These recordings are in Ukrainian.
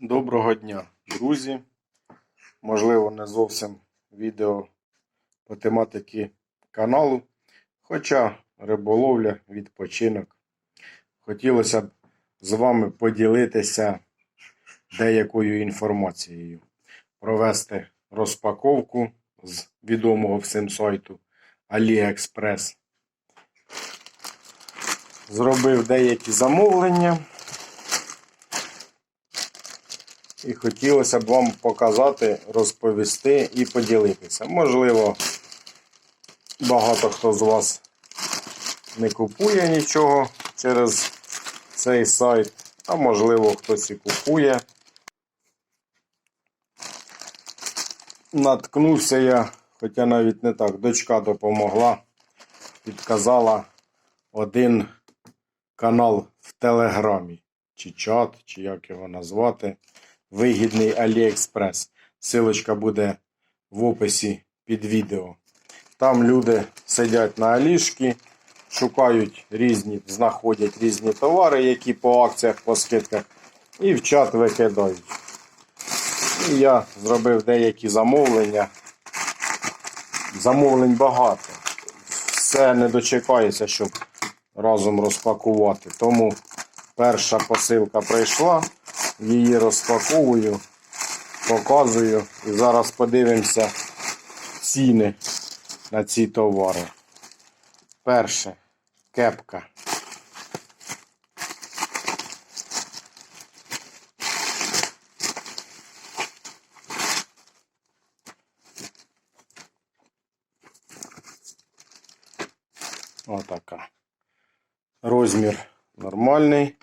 Доброго дня, друзі. Можливо, не зовсім відео по тематиці каналу, хоча риболовля, відпочинок. Хотілося б з вами поділитися деякою інформацією, провести розпаковку з відомого всім сайту AliExpress. Зробив деякі замовлення. І хотілося б вам показати, розповісти і поділитися. Можливо, багато хто з вас не купує нічого через цей сайт, а можливо хтось і купує. Наткнувся я, хоча навіть не так, дочка допомогла, підказала один канал в Телеграмі, чи чат, чи як його назвати вигідний AliExpress. Силочка буде в описі під відео. Там люди сидять на Алішки, шукають різні, знаходять різні товари, які по акціях, по скидках, і в чат викидають. І я зробив деякі замовлення. Замовлень багато. Все не дочекаюся, щоб разом розпакувати. Тому перша посилка прийшла її розпаковую, показую і зараз подивимося ціни на ці товари. Перше кепка. Отака. Розмір нормальний.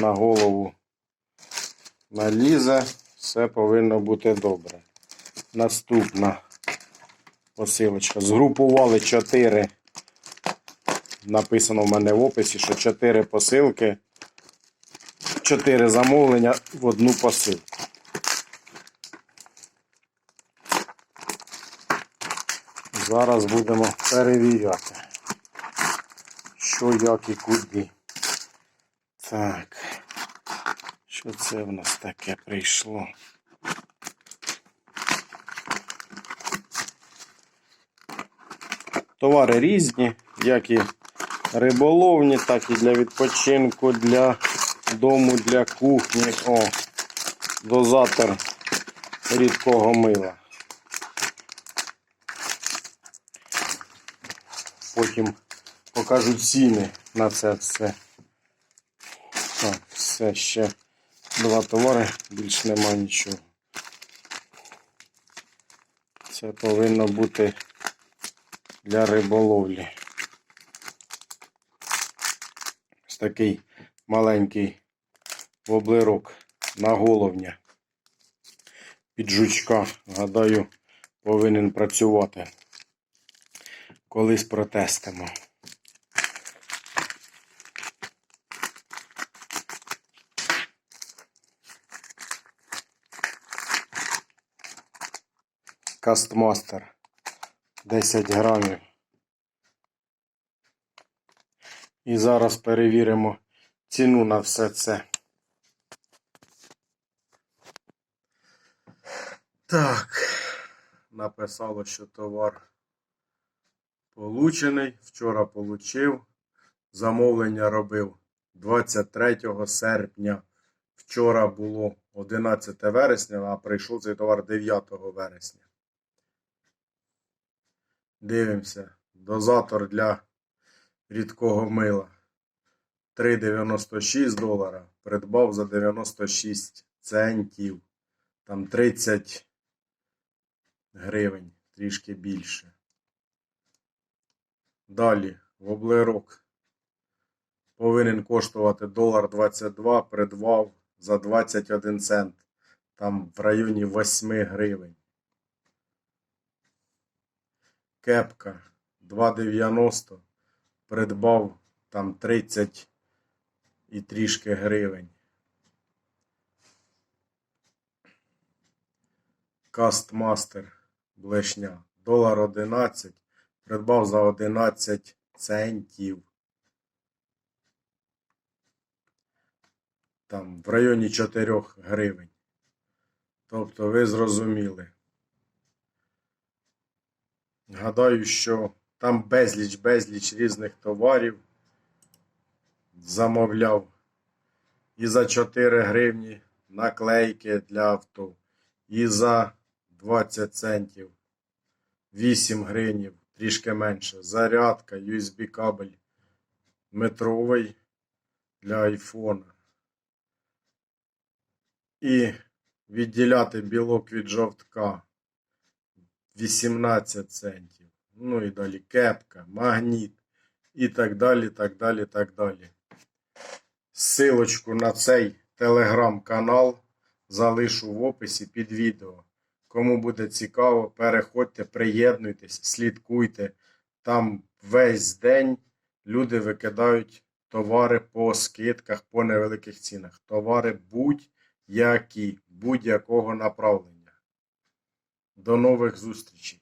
На голову налізе, все повинно бути добре. Наступна посилочка. Згрупували 4. Написано в мене в описі, що 4 посилки, 4 замовлення в одну посилку. Зараз будемо перевіряти, що, як і куди. Так. Що це в нас таке прийшло? Товари різні, як і риболовні, так і для відпочинку, для дому, для кухні. О, дозатор рідкого мила. Потім покажу ціни на це все. Так, все ще два товари, більш нема нічого. Це повинно бути для риболовлі. Ось такий маленький воблерок на головня. Під жучка, гадаю, повинен працювати. Колись протестимо. Кастмастер 10 грамів. І зараз перевіримо ціну на все це. Так, написало, що товар получений. Вчора получив. Замовлення робив 23 серпня. Вчора було 11 вересня, а прийшов цей товар 9 вересня. Дивимося. Дозатор для рідкого мила. 3,96 долара. Придбав за 96 центів. Там 30 гривень, трішки більше. Далі воблерок повинен коштувати долар 22, придбав за 21 цент. Там в районі 8 гривень. Кепка 2,90. Придбав там 30 і трішки гривень. Кастмастер блешня. Долар 11. Придбав за 11 центів. Там в районі 4 гривень. Тобто ви зрозуміли. Гадаю, що там безліч, безліч різних товарів замовляв. І за 4 гривні наклейки для авто, і за 20 центів 8 гривнів, трішки менше. Зарядка, USB кабель метровий для айфона. І відділяти білок від жовтка 18 центів. Ну і далі кепка, магніт і так далі, так далі, так далі. Силочку на цей телеграм-канал залишу в описі під відео. Кому буде цікаво, переходьте, приєднуйтесь, слідкуйте. Там весь день люди викидають товари по скидках, по невеликих цінах. Товари будь-які, будь-якого направлення. До нових зустрічей!